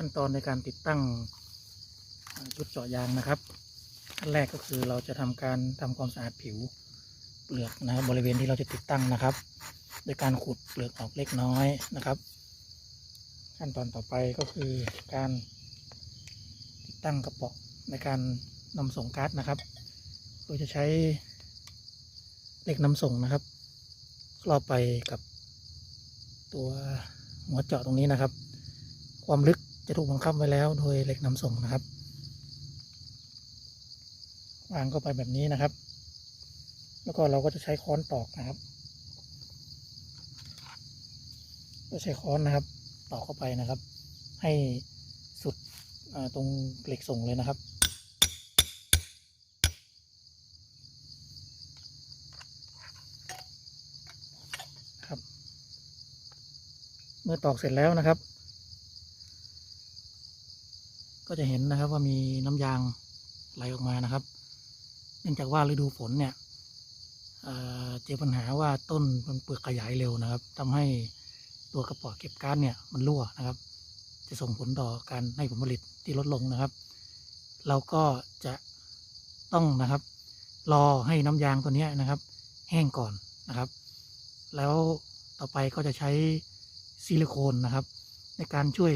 ขั้นตอนในการติดตั้งชุดเจาะยางนะครับขั้นแรกก็คือเราจะทำการทำความสะอาดผิวเปลือกนะครับบริเวณที่เราจะติดตั้งนะครับ โดยการขุดเปลือกออกเล็กน้อยนะครับ ขั้นตอนต่อไปก็คือการติดตั้งกระป๋องในการนำส่งก๊าซนะครับโดยจะใช้เหล็กนำส่งนะครับครอบไปกับตัวหัวเจาะตรงนี้นะครับ ความลึก จะถูกบังคับไว้แล้วโดยเหล็กนำส่งนะครับ วางเข้าไปแบบนี้นะครับ แล้วก็เราก็จะใช้ค้อนตอกนะครับก็ใช้ค้อนนะครับตอกเข้าไปนะครับ ให้สุดตรงเหล็กส่งเลยนะครับครับเมื่อตอกเสร็จแล้วนะครับ ก็จะเห็นนะครับว่ามีน้ำยางไหลออกมานะครับ เนื่องจากว่าฤดูฝนเนี่ยเเจอปัญหาว่าต้นมันเปลือกขยายเร็วนะครับทำให้ตัวกระป๋อเก็บก๊าซเนี่ยมันรั่วนะครับ จะส่งผลต่อการให้ผลผลิตที่ลดลงนะครับ เราก็จะต้องนะครับ รอให้น้ำยางตัวนี้นะครับ แห้งก่อนนะครับ แล้วต่อไปก็จะใช้ซิลิโคนนะครับ ในการช่วย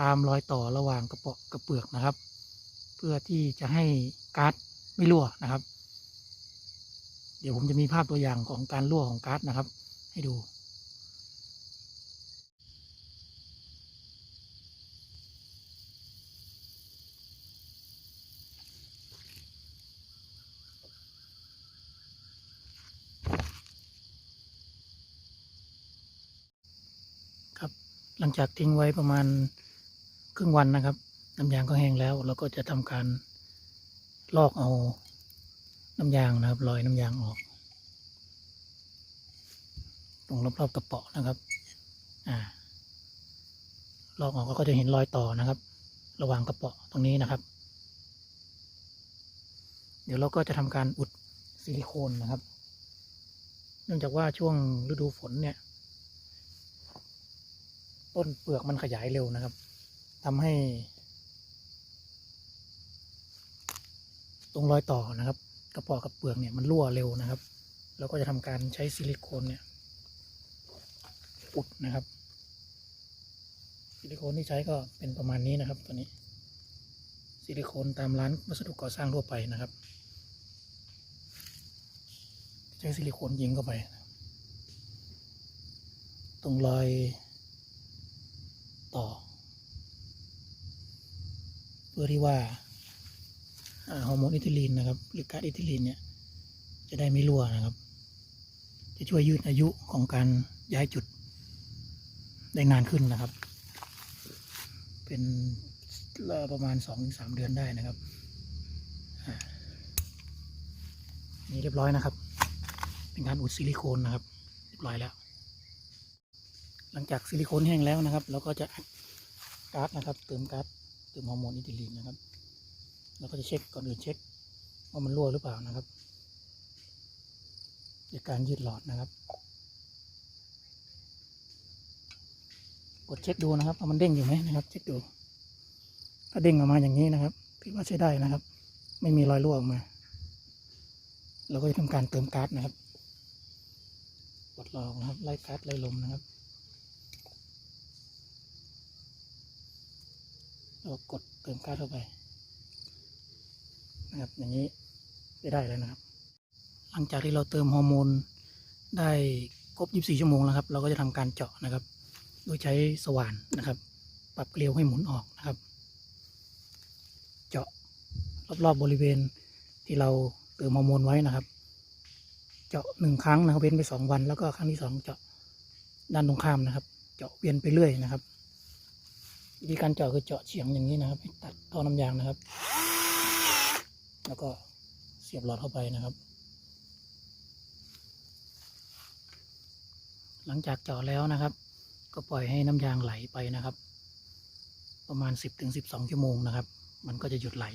ตามรอยต่อระหว่างกระเปาะกระเปลือกนะครับ เพื่อที่จะให้ก๊าซไม่รั่วนะครับ เดี๋ยวผมจะมีภาพตัวอย่างของการรั่วของก๊าซนะครับ ให้ดูครับหลังจากทิ้งไว้ประมาณ ครึ่งวันนะครับ น้ำยางก็แห้งแล้วเราก็จะทำการลอกเอาน้ำยางนะครับ ลอยน้ำยางออก ตรงรอบๆกระเป๋อนะครับ อ่า ลอกออกก็จะเห็นรอยต่อนะครับ ระหว่างกระเป๋อตรงนี้นะครับ เดี๋ยวเราก็จะทำการอุดซิลิโคนนะครับ เนื่องจากว่าช่วงฤดูฝนเนี่ย ต้นเปลือกมันขยายเร็วนะครับ ทำให้ ตรงรอยต่อนะครับ กระป๋อกับเปลือกเนี่ยมันรั่วเร็วนะครับ เราก็จะทำการใช้ซิลิโคนเนี่ยอุดนะครับ ซิลิโคนที่ใช้ก็เป็นประมาณนี้นะครับตัวนี้ ซิลิโคนตามร้านวัสดุก่อสร้างทั่วไปนะครับ ใช้ซิลิโคนยิงเข้าไป ตรงรอยต่อ เพื่อที่ว่าฮอร์โมนอิทิลีนนะครับ หรือกาซอิทิลีนเนี่ยจะได้ไม่รั่วนะครับ จะช่วยยืดอายุของการย้ายจุดได้นานขึ้นนะครับ เป็นประมาณสองถึงสามเดือนได้นะครับนี่เรียบร้อยนะครับ เป็นการอุดซิลิโคนนะครับ เรียบร้อยแล้ว หลังจากซิลิโคนแห้งแล้วนะครับเราก็จะอัดก๊าซนะครับ เติมก๊าซ เติมฮอร์โมนอินทิลีนนะครับเราก็จะเช็คก่อนอื่นเช็คว่ามันรั่วหรือเปล่านะครับจากการยืดหลอดนะครับ กดเช็คดูนะครับว่ามันเด้งอยู่ไหมนะครับ เช็คดู ถ้าเด้งออกมาอย่างนี้นะครับถือว่าใช้ได้นะครับ ไม่มีรอยรั่วออกมา เราก็จะทำการเติมก๊าซนะครับปลดลอกนะครับ ไล่ก๊าซไล่ลมนะครับ เรากดเติมก๊าซเข้าไปนะครับอย่างนี้ได้ได้แล้วนะครับ หลังจากที่เราเติมฮอร์โมนได้ครบ 24 ชั่วโมงแล้วครับ เราก็จะทำการเจาะนะครับ โดยใช้สว่านนะครับ ปรับเกลียวให้หมุนออกนะครับ เจาะรอบๆบริเวณที่เราเติมฮอร์โมนไว้นะครับ เจาะหนึ่งครั้งนะครับเว้นไปสองวัน แล้วก็ครั้งที่สองเจาะด้านตรงข้ามนะครับ เจาะเวียนไปเรื่อยนะครับ วิธีการเจาะคือเจาะเฉียงอย่างนี้นะครับตัดท่อน้ำยางนะครับ แล้วก็เสียบหลอดเข้าไปนะครับ หลังจากเจาะแล้วนะครับ ก็ปล่อยให้น้ำยางไหลไปนะครับ ประมาณ 10-12 ชั่วโมงนะครับ มันก็จะหยุดไหล